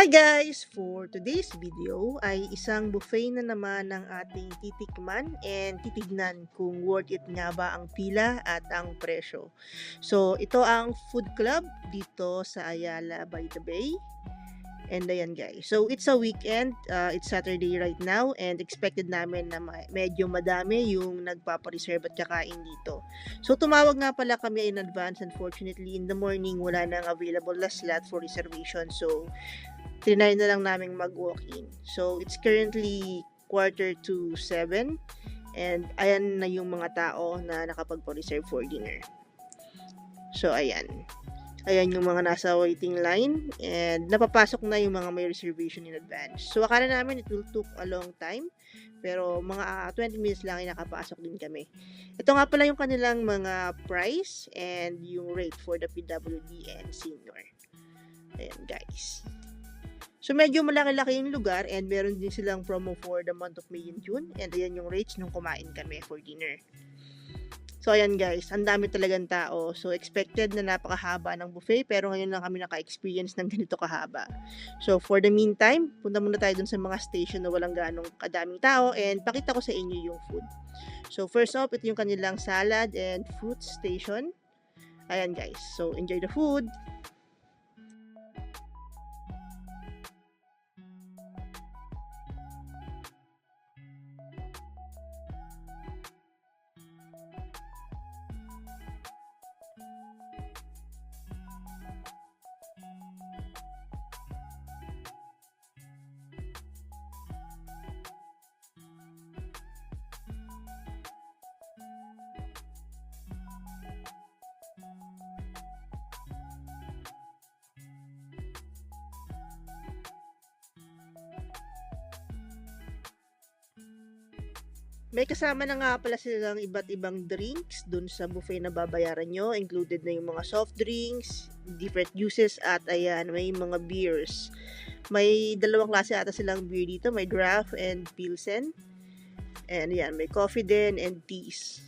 Hi guys! For today's video ay isang buffet na naman ng ating titikman and titignan kung worth it nga ba ang pila at ang presyo. So ito ang food club dito sa Ayala by the Bay. And ayan guys. So it's a weekend. Uh, it's Saturday right now and expected namin na medyo madami yung nagpapareserve at kakain dito. So tumawag nga pala kami in advance. Unfortunately, in the morning wala nang available na slot for reservation. So trinay na lang naming mag-walk-in. So it's currently quarter to 7 and ayan na yung mga tao na nakapagpa-reserve for dinner. So ayan. Ayan yung mga nasa waiting line and napapasok na yung mga may reservation in advance. So akala namin it will took a long time pero mga 20 minutes lang ay nakapasok din kami. Ito nga pala yung kanilang mga price and yung rate for the PWD and senior. Ayan guys. So medyo malaki-laki yung lugar and meron din silang promo for the month of May and June and ayan yung rates nung kumain kami for dinner. So, ayan guys, ang dami talagang tao. So, expected na napakahaba ng buffet, pero ngayon lang kami naka-experience ng ganito kahaba. So, for the meantime, punta muna tayo dun sa mga station na walang ganong kadaming tao and pakita ko sa inyo yung food. So, first off, ito yung kanilang salad and fruit station. Ayan guys, so enjoy the food! May kasama na nga pala silang iba't ibang drinks dun sa buffet na babayaran nyo. Included na yung mga soft drinks, different juices, at ayan, may mga beers. May dalawang klase ata silang beer dito. May draft and pilsen. And ayan, may coffee din and teas.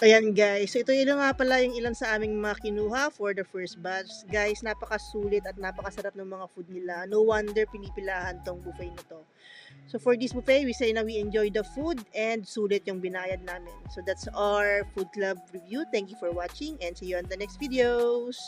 Ayan guys, so ito yung nga pala yung ilan sa aming mga kinuha for the first batch. Guys, napakasulit at napakasarap ng mga food nila. No wonder pinipilahan tong buffet na to. So for this buffet, we say na we enjoy the food and sulit yung binayad namin. So that's our Food Club review. Thank you for watching and see you on the next videos!